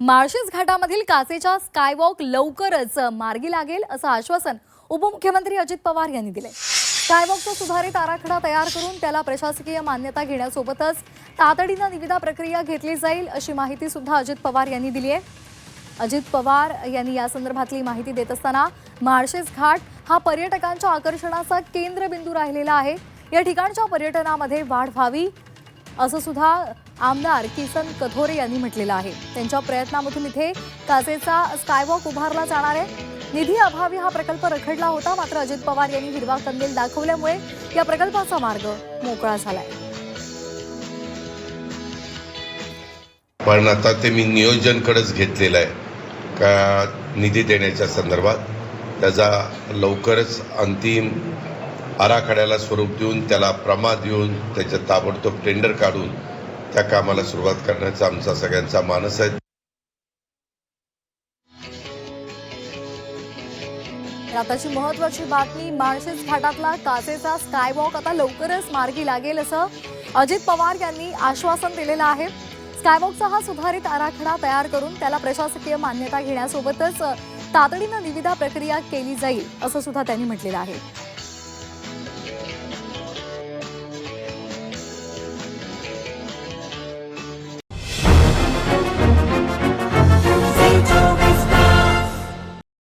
माळशेज घाटामधील काचेच्या स्कायवॉक लवकरच मार्गी लागेल असं आश्वासन उपमुख्यमंत्री अजित पवार यांनी दिले. स्कायवॉकचा सुधारित आराखडा तयार करून त्याला प्रशासकीय मान्यता घेण्यासोबतच तातडीनं निविदा प्रक्रिया घेतली जाईल अशी माहिती सुद्धा अजित पवार यांनी दिली आहे. अजित पवार यांनी या संदर्भातली माहिती देत असताना माळशेज घाट हा पर्यटकांच्या आकर्षणाचा केंद्रबिंदू राहिलेला आहे. या ठिकाणच्या पर्यटनामध्ये वाढ व्हावी असं सुद्धा आमदार किसन कथोरे यांनी म्हटलेलं आहे. त्यांच्या प्रयत्नामधून इथे काचेचा स्कायवॉक उभारला जाणार आहे. निधी अभावी हा प्रकल्प रखडला होता मात्र अजित पवार यांनी हिरवा कंदील दाखवल्यामुळे या प्रकल्पाचा मार्ग मोकळा झालाय. पण आता ते मी नियोजनकडेच घेतलेलं आहे. का निधी देण्याच्या संदर्भात त्याचा लवकरच अंतिम आराखड्याला स्वरूप देऊन त्याला प्रमाद देऊन त्याच्या ताबडतोब टेंडर काढून त्या कामाला सुरुवात करण्याचा आमचा सगळ्यांचा मानस आहे. आताची महत्वाची बातमी माळशेज घाटातला काचेचा स्कायवॉक आता लवकरच मार्गी लागेल असं अजित पवार यांनी आश्वासन दिलेलं आहे. स्कायवॉकचा हा सुधारित आराखडा तयार करून त्याला प्रशासकीय मान्यता घेण्यासोबतच तातडीनं निविदा प्रक्रिया केली जाईल असं सुद्धा त्यांनी म्हटलेलं आहे.